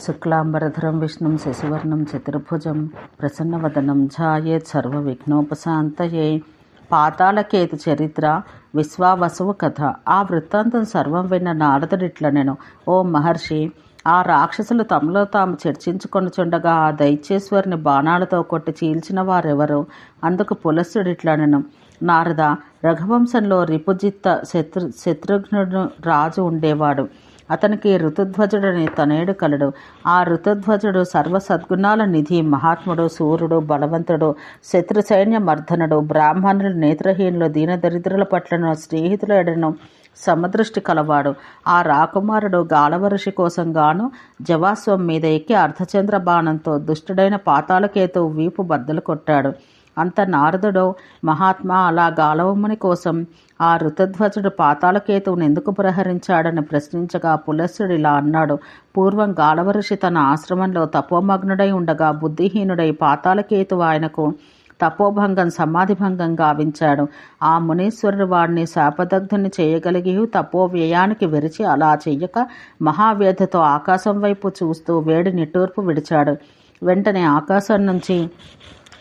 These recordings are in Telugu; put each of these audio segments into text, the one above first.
శుక్లాంబరధరం విష్ణుం శశివర్ణం చతుర్భుజం ప్రసన్నవదనం ఝాయేత్ సర్వవిఘ్నోపశాంతయే. పాతాళకేతు చరిత్ర విశ్వావసువు కథ. ఆ వృత్తాంతం సర్వం విన్న నారదుడిట్ల నేను ఓ మహర్షి ఆ రాక్షసులు తమలో తాము చర్చించుకొనుచుండగా ఆ దైత్యేశ్వరుని బాణాలతో కొట్టి చీల్చిన వారెవరు? అందుకు పులస్సుడిట్లనను. నారద రఘువంశంలో రిపుజిత్త శత్రు శత్రుఘ్నుడు రాజు ఉండేవాడు. అతనికి ఋతుధ్వజుడని తనేడు కలడు. ఆ ఋతుధ్వజుడు సర్వ సద్గుణాల నిధి మహాత్ముడు సూర్యుడు బలవంతుడు శత్రు సైన్య మర్దనుడు బ్రాహ్మణులు నేత్రహీనులు దీనదరిద్రుల పట్లను స్నేహితులెడను సమదృష్టి కలవాడు. ఆ రాకుమారుడు గాలవరుషి కోసం గాను జవాస్వం మీద ఎక్కి అర్ధచంద్ర బాణంతో దుష్టుడైన పాతాళకేతు వీపు బద్దలు కొట్టాడు. అంత నారదుడు మహాత్మా అలా గాలవముని కోసం ఆ ఋతధ్వజుడు పాతాళకేతువును ఎందుకు ప్రహరించాడని ప్రశ్నించగా పులస్సుడు ఇలా అన్నాడు. పూర్వం గాలవఋషి తన ఆశ్రమంలో తపోమగ్నుడై ఉండగా బుద్ధిహీనుడై పాతాళకేతువు ఆయనకు తపోభంగం సమాధిభంగం గావించాడు. ఆ మునీశ్వరుడు వాడిని శాపదగ్ధుని చేయగలిగి తపో వ్యయానికి విరిచి అలా చెయ్యక మహావ్యధతో ఆకాశం వైపు చూస్తూ వేడి నిట్టూర్పు విడిచాడు. వెంటనే ఆకాశం నుంచి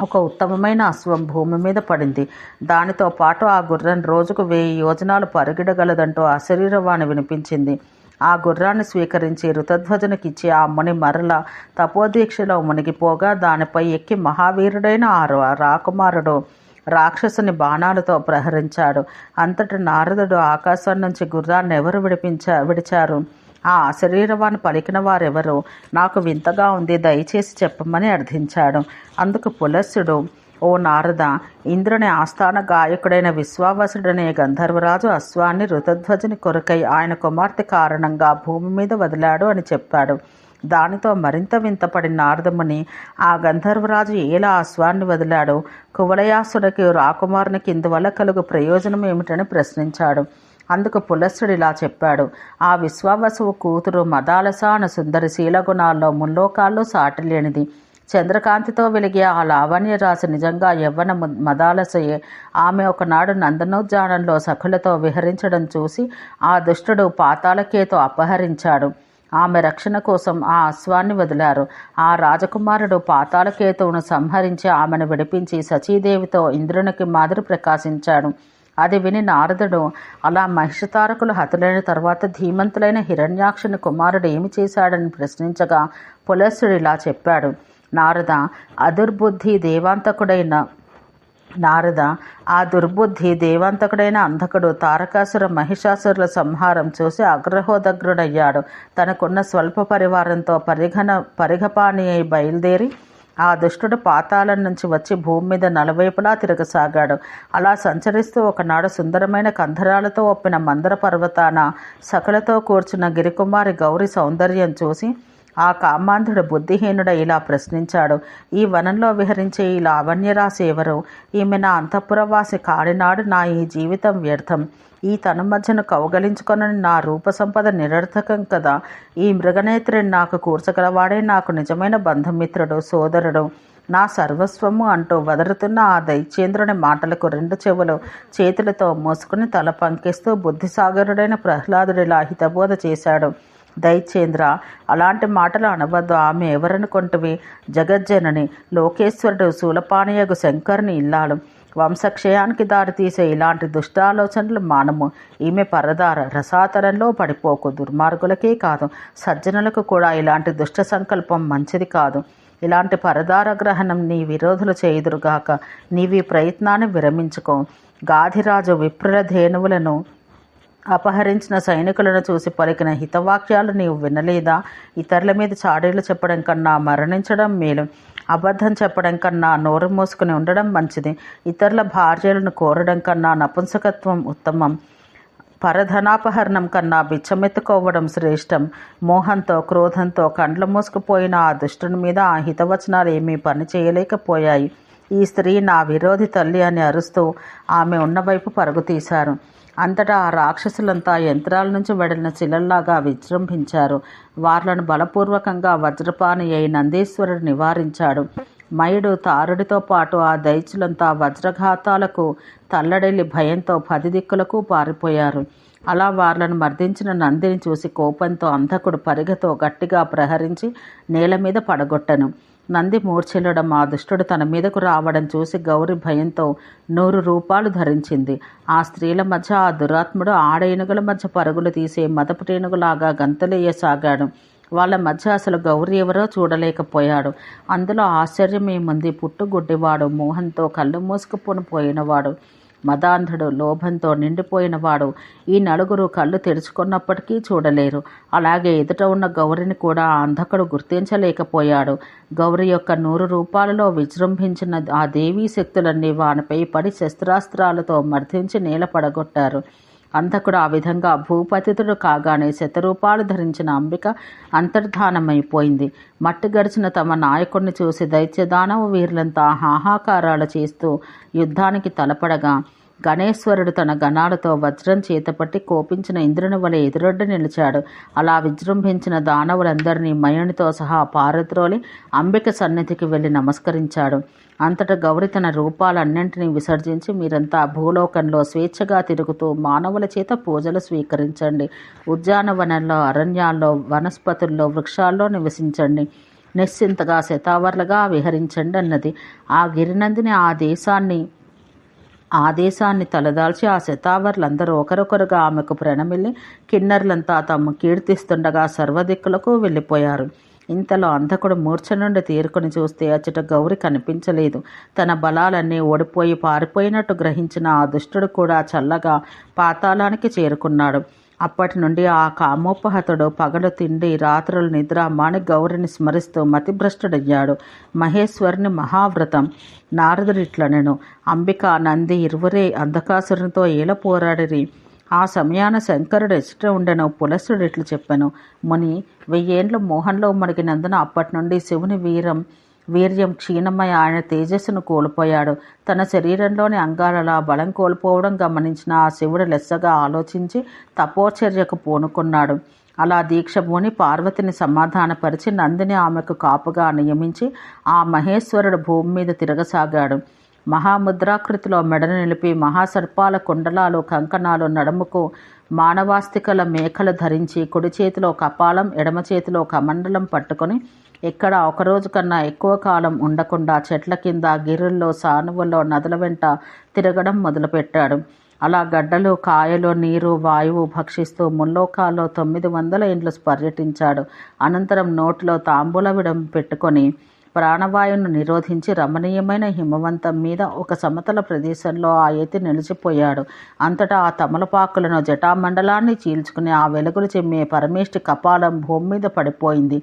ఒక ఉత్తమమైన అశ్వం భూమి మీద పడింది. దానితో పాటు ఆ గుర్రం రోజుకు వెయ్యి యోజనాలు పరిగెడగలదంటూ శరీరవాణి వినిపించింది. ఆ గుర్రాన్ని స్వీకరించి ఋతధ్వజునికిచ్చి ఆ ముని మరల తపోదీక్షలో మునిగిపోగా దానిపై ఎక్కి మహావీరుడైన ఆ రాకుమారుడు రాక్షసుని బాణాలతో ప్రహరించాడు. అంతటి నారదుడు ఆకాశం నుంచి గుర్రాన్ని ఎవరు విడిపించా విడిచారు? ఆ అశరీరవాణి పలికిన వారెవరు నాకు వింతగా ఉంది దయచేసి చెప్పమని అర్థించాడు. అందుకు పులస్సుడు ఓ నారద ఇంద్రుని ఆస్థాన గాయకుడైన విశ్వావసుడనే గంధర్వరాజు అశ్వాన్ని ఋతధ్వజుని కొరకై ఆయన కుమార్తె కారణంగా భూమి మీద వదిలాడు అని చెప్పాడు. దానితో మరింత వింతపడిన నారదముని ఆ గంధర్వరాజు ఏలా అశ్వాన్ని వదిలాడు? కువలయాసుడికి రాకుమారునికి ఇందువల్ల కలుగు ప్రయోజనం ఏమిటని ప్రశ్నించాడు. అందుకు పులస్సుడిలా చెప్పాడు. ఆ విశ్వావసువు కూతురు మదాలస అను సుందరి శీలగుణాల్లో ముల్లోకాల్లో సాటి లేనిది చంద్రకాంతితో వెలిగే ఆ లావణ్య రాశి నిజంగా యవ్వన మదాలసయే. ఆమె ఒకనాడు నందనోద్యానంలో సఖులతో విహరించడం చూసి ఆ దుష్టుడు పాతాళకేతో అపహరించాడు. ఆమె రక్షణ కోసం ఆ అశ్వాన్ని వదిలారు. ఆ రాజకుమారుడు పాతాళకేతువును సంహరించి ఆమెను విడిపించి సచీదేవితో ఇంద్రునికి మాదిరి ప్రకాశించాడు. అది విని నారదుడు అలా మహిషతారకులు హతులైన తర్వాత ధీమంతులైన హిరణ్యాక్షుని కుమారుడు ఏమి చేశాడని ప్రశ్నించగా పులస్సుడు ఇలా చెప్పాడు. నారద అదుర్బుద్ధి దేవాంతకుడైన నారద ఆ దుర్బుద్ధి దేవాంతకుడైన అంధకుడు తారకాసుర మహిషాసురుల సంహారం చూసి అగ్రహోదగ్రుడయ్యాడు. తనకున్న స్వల్ప పరివారంతో పరిఘన పరిఘపాని అయి బయలుదేరి ఆ దుష్టుడు పాతాళం నుంచి వచ్చి భూమి మీద నలువైపులా తిరగసాగాడు. అలా సంచరిస్తూ ఒకనాడు సుందరమైన కంధరాలతో ఒప్పిన మందర పర్వతాన సకలతో కూర్చున్న గిరికుమారి గౌరి సౌందర్యం చూసి ఆ కామాంధుడు బుద్ధిహీనుడ ఇలా ప్రశ్నించాడు. ఈ వనంలో విహరించే ఈ లావణ్యరాశి ఎవరు? ఈమె నా అంతఃపురవాసి కాడినాడు నా ఈ జీవితం వ్యర్థం. ఈ తను మధ్యను కౌగలించుకొనని నా రూప సంపద నిరర్థకం కదా. ఈ మృగనేత్రుని నాకు కూర్చగలవాడే నాకు నిజమైన బంధుమిత్రుడు సోదరుడు. నా సర్వస్వము అంటూ వదరుతున్న ఆ దైత్యేంద్రుని మాటలకు రెండు చెవులు చేతులతో మోసుకుని తల పంకిస్తూ బుద్ధిసాగరుడైన ప్రహ్లాదుడిలా హితబోధ చేశాడు. దయచేంద్ర అలాంటి మాటలు అనవద్దు. ఆమె ఎవరనుకుంటువి జగజ్జనని లోకేశ్వరుడు శూలపానయగు శంకర్ని ఇల్లాలు. వంశక్షయానికి దారితీసే ఇలాంటి దుష్టాలోచనలు మానము. ఈమె పరదార రసాతరంలో పడిపోకు. దుర్మార్గులకే కాదు. సజ్జనులకు కూడా ఇలాంటి దుష్ట సంకల్పం మంచిది కాదు. ఇలాంటి పరదార గ్రహణం నీ విరోధులు చేయుదురుగాక. నీవి ప్రయత్నాన్ని విరమించుకో. గాధిరాజు విప్రుల ధేనువులను అపహరించిన సైనికులను చూసి పలికిన హితవాక్యాలు నీవు వినలేదా? ఇతరుల మీద చాడీలు చెప్పడం కన్నా మరణించడం మేలు. అబద్ధం చెప్పడం కన్నా నోరు మూసుకుని ఉండడం మంచిది. ఇతరుల భార్యలను కోరడం కన్నా నపుంసకత్వం ఉత్తమం. పరధనాపహరణం కన్నా బిచ్చమెత్తుకోవడం శ్రేష్టం. మోహంతో క్రోధంతో కండ్లు మూసుకుపోయిన ఆ దుష్టుని మీద ఆ హితవచనాలు ఏమీ పని చేయలేకపోయాయి. ఈ స్త్రీ నా విరోధి తల్లి అని అరుస్తూ ఆమె ఉన్నవైపు పరుగు తీశారు. అంతటా ఆ రాక్షసులంతా యంత్రాల నుంచి వెడలిన శిలల్లాగా విజృంభించారు. వార్లను బలపూర్వకంగా వజ్రపాని అయి నందీశ్వరుడు నివారించాడు. మయుడు తారుడితో పాటు ఆ దైత్యులంతా వజ్రఘాతాలకు తల్లడిల్లి భయంతో పది దిక్కులకు పారిపోయారు. అలా వార్లను మర్దించిన నందిని చూసి కోపంతో అంధకుడు పరిగతో గట్టిగా ప్రహరించి నేల మీద పడగొట్టను. నంది మూర్ఛిల్లడం ఆ దుష్టుడు తన మీదకు రావడం చూసి గౌరి భయంతో నూరు రూపాలు ధరించింది. ఆ స్త్రీల మధ్య ఆ దురాత్ముడు ఆడేనుగుల మధ్య పరుగులు తీసే మదపుటేనుగులాగా గంతలేయసాగాడు. వాళ్ళ మధ్య అసలు గౌరి ఎవరో చూడలేకపోయాడు. అందులో ఆశ్చర్యం ఏముంది? పుట్టుగుడ్డివాడు మోహంతో కళ్ళు మూసుకుపోని పోయినవాడు. మదాంధుడు లోభంతో నిండిపోయినవాడు ఈ నలుగురు కళ్ళు తెరుచుకున్నప్పటికీ చూడలేరు. అలాగే ఎదుట ఉన్న గౌరిని కూడా అంధకుడు గుర్తించలేకపోయాడు. గౌరి యొక్క నూరు రూపాలలో విజృంభించిన ఆ దేవీ శక్తులన్నీ వానిపై పడి శస్త్రాస్త్రాలతో మర్దించి నేల అంతకుడు ఆ విధంగా భూపతితుడు కాగానే శతరూపాలు ధరించిన అంబిక అంతర్ధానమైపోయింది. మట్టి గడిచిన తమ నాయకుడిని చూసి దైత్యదానవ వీరులంతా హాహాకారాలు చేస్తూ యుద్ధానికి తలపడగా గణేశ్వరుడు తన గణాలతో వజ్రం చేతపట్టి కోపించిన ఇంద్రుని వలె ఎదురొడ్డి నిలిచాడు. అలా విజృంభించిన దానవులందరినీ మయునితో సహా పారద్రోలి అంబిక సన్నిధికి వెళ్ళి నమస్కరించాడు. అంతట గౌరి తన రూపాలన్నింటినీ విసర్జించి మీరంతా భూలోకంలో స్వేచ్ఛగా తిరుగుతూ మానవుల చేత పూజలు స్వీకరించండి. ఉద్యానవనంలో అరణ్యాల్లో వనస్పతుల్లో వృక్షాల్లో నివసించండి. నిశ్చింతగా శతావర్లుగా విహరించండి అన్నది ఆ గిరినందిని ఆ దేశాన్ని ఆదేశాన్ని తలదాల్చి ఆ శతావర్లందరూ ఒకరొకరుగా ఆమెకు ప్రణమిల్లి కిన్నర్లంతా తమ్ము కీర్తిస్తుండగా సర్వదిక్కులకు వెళ్ళిపోయారు. ఇంతలో అంధకుడు మూర్ఛ నుండి తీరుకొని చూస్తే అచ్చట గౌరి కనిపించలేదు. తన బలాలన్నీ ఓడిపోయి పారిపోయినట్టు గ్రహించిన ఆ దుష్టుడు కూడా చల్లగా పాతాళానికి చేరుకున్నాడు. అప్పటి నుండి ఆ కామోపహతుడు పగలు తిండి రాత్రులు నిద్ర మాణి గౌరిని స్మరిస్తూ మతిభ్రష్టుడయ్యాడు. మహేశ్వరుని మహావ్రతం. నారదుడిట్లనెను. అంబిక నంది ఇరువురే అంధకాసురునితో ఏల పోరాడిరి. ఆ సమయాన శంకరుడు ఎచ్చట ఉండెను పులసుడు ఇట్లు చెప్పాను. ముని వెయ్యేండ్లు మోహంలో మునిగినందున అప్పటి నుండి శివుని వీరం వీర్యం క్షీణమై ఆయన తేజస్సును కోల్పోయాడు. తన శరీరంలోని అంగాలలా బలం కోల్పోవడం గమనించిన ఆ శివుడు లెస్సగా ఆలోచించి తపోచర్యకు పూనుకున్నాడు. అలా దీక్షభూని పార్వతిని సమాధానపరిచి నందిని ఆమెకు కాపుగా నియమించి ఆ మహేశ్వరుడు భూమి మీద తిరగసాగాడు. మహాముద్రాకృతిలో మెడను నిలిపి మహాసర్పాల కుండలాలు కంకణాలు నడుముకు మానవాస్తికల మేకలు ధరించి కుడి చేతిలో కపాలం ఎడమ చేతిలో కమండలం పట్టుకొని ఎక్కడ ఒకరోజు కన్నా ఎక్కువ కాలం ఉండకుండా చెట్ల కింద గిరుల్లో సానువుల్లో నదుల వెంట తిరగడం మొదలుపెట్టాడు. అలా గడ్డలు కాయలు నీరు వాయువు భక్షిస్తూ ముల్లోకాల్లో తొమ్మిది వందల ఇండ్లు పర్యటించాడు. అనంతరం నోట్లో తాంబూల విడం పెట్టుకొని ప్రాణవాయువును నిరోధించి రమణీయమైన హిమవంతం మీద ఒక సమతల ప్రదేశంలో ఆ ఎత్తి నిలిచిపోయాడు. అంతటా ఆ తమలపాకులను జటామండలాన్ని చీల్చుకుని ఆ వెలుగులు చెమ్మే పరమేష్టి కపాలం భూమి మీద పడిపోయింది.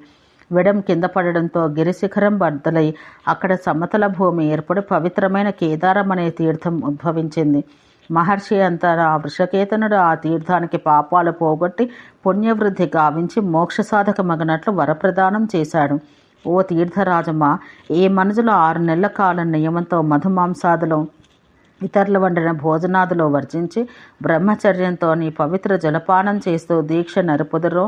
విడం కింద పడడంతో గిరిశిఖరం బద్దలై అక్కడ సమతల భూమి ఏర్పడి పవిత్రమైన కేదారం అనే తీర్థం ఉద్భవించింది. మహర్షి అంతా ఆ వృషకేతనుడు ఆ తీర్థానికి పాపాలు పోగొట్టి పుణ్యవృద్ధి గావించి మోక్ష సాధకమగినట్లు వరప్రదానం చేశాడు. ఓ తీర్థరాజమ్మ ఏ మనసులో ఆరు నెలల కాలం నియమంతో మధుమాంసాదులు ఇతరులు వండిన భోజనాదులు వర్జించి బ్రహ్మచర్యంతో నీ పవిత్ర జలపానం చేస్తూ దీక్ష నరుపుదరో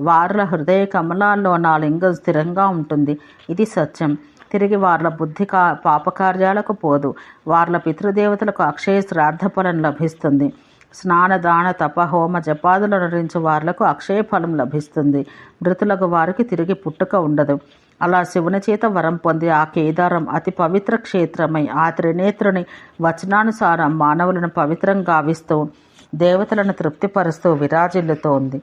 వారుల హృదయ కమలాల్లో నా లింగం స్థిరంగా ఉంటుంది. ఇది సత్యం. తిరిగి వార్ల బుద్ధి కా పాపకార్యాలకు పోదు. వార్ల పితృదేవతలకు అక్షయ శ్రాద్ధ ఫలం లభిస్తుంది. స్నాన దాన తప హోమ జపాదులు నరించు వార్లకు అక్షయ ఫలం లభిస్తుంది. మృతులకు వారికి తిరిగి పుట్టుక ఉండదు. అలా శివుని చేత వరం పొంది ఆ కేదారం అతి పవిత్ర క్షేత్రమై ఆ త్రినేత్రుని వచనానుసారం మానవులను పవిత్రం గావిస్తూ దేవతలను తృప్తిపరుస్తూ విరాజిల్లుతోంది.